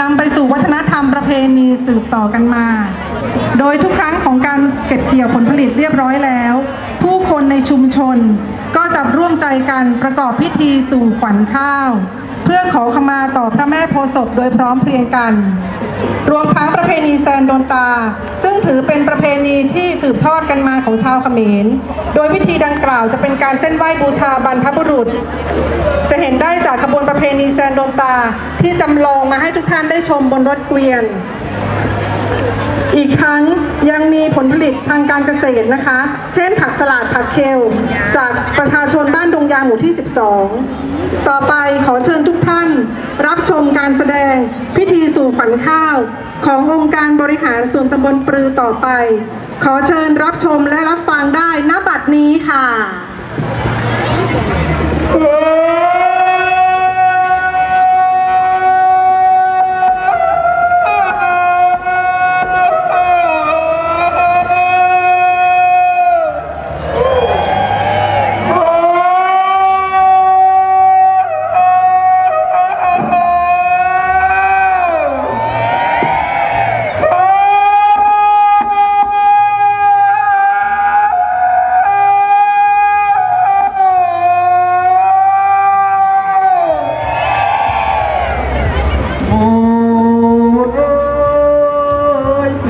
นำไปสู่วัฒนธรรมประเพณีสืบต่อกันมา โดยทุกครั้งของการเก็บเกี่ยวผลผลิตเรียบร้อยแล้ว ผู้คนในชุมชนก็จะร่วมใจกันประกอบพิธีสู่ขวัญข้าว พื่อขอขมาต่อพระแม่โพศพโดยพร้อมเพรียงกัน รวมทั้งประเพณีแซนโดนตา ซึ่งถือเป็นประเพณีที่สืบทอดกันมาของชาวเขมร โดยพิธีดังกล่าวจะเป็นการเส้นไหว้บูชาบรรพบุรุษ จะเห็นได้จากขบวนประเพณีแซนโดนตาที่จำลองมาให้ทุกท่านได้ชมบนรถเกวียน อีกทั้งยังมีผลผลิตทางการเกษตรนะคะ เช่นผักสลัดผักเคล จากประชาชนบ้านดงยางหมู่ที่ 12 ต่อไปขอเชิญทุกท่าน รับชมการแสดงพิธีสู่ขวัญข้าว ขององค์การบริหารส่วนตำบลปรือต่อไป ขอเชิญรับชมและรับฟังได้ณบัดนี้ค่ะ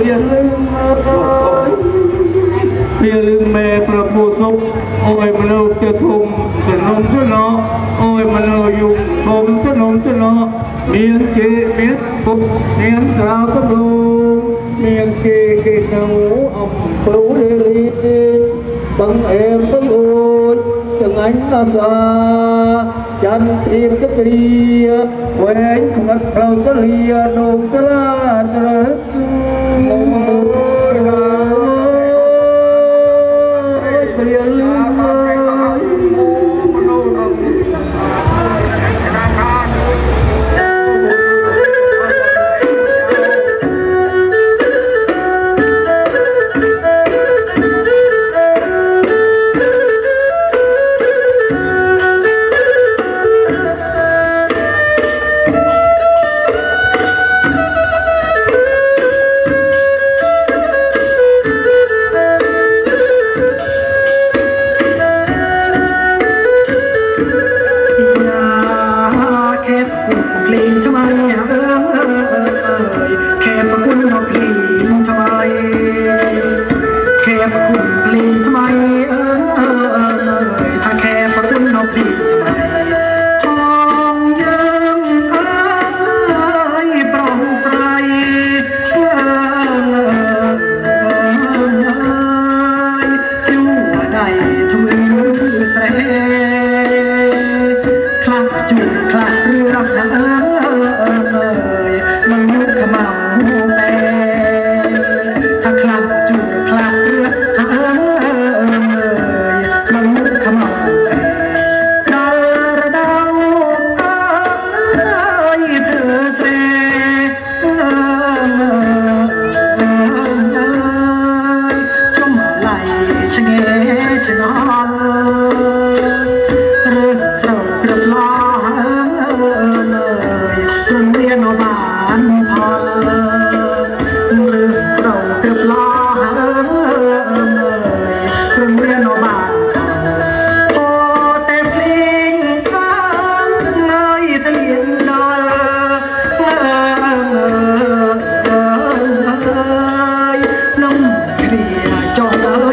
ยเปลี่ยนลืมเอ้ยเปลี่ยนลืมแม่ประผู้ทรงโอ้ยมโนจะทุ่มสนมสนอโอ้ยมโนยุงทมสนมสนอเมียงเจเมียงปุบเมียงสาวกระดูเมียงเจเกตหนูอ่ำปลูเดลีบังเอ็มบังโอยจะไงนาซาจันเตรียมจะเตรียแหวนขมัดเราจะเลียนงสลาตระ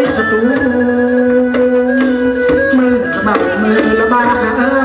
ยสตูมือสมัครมือละมา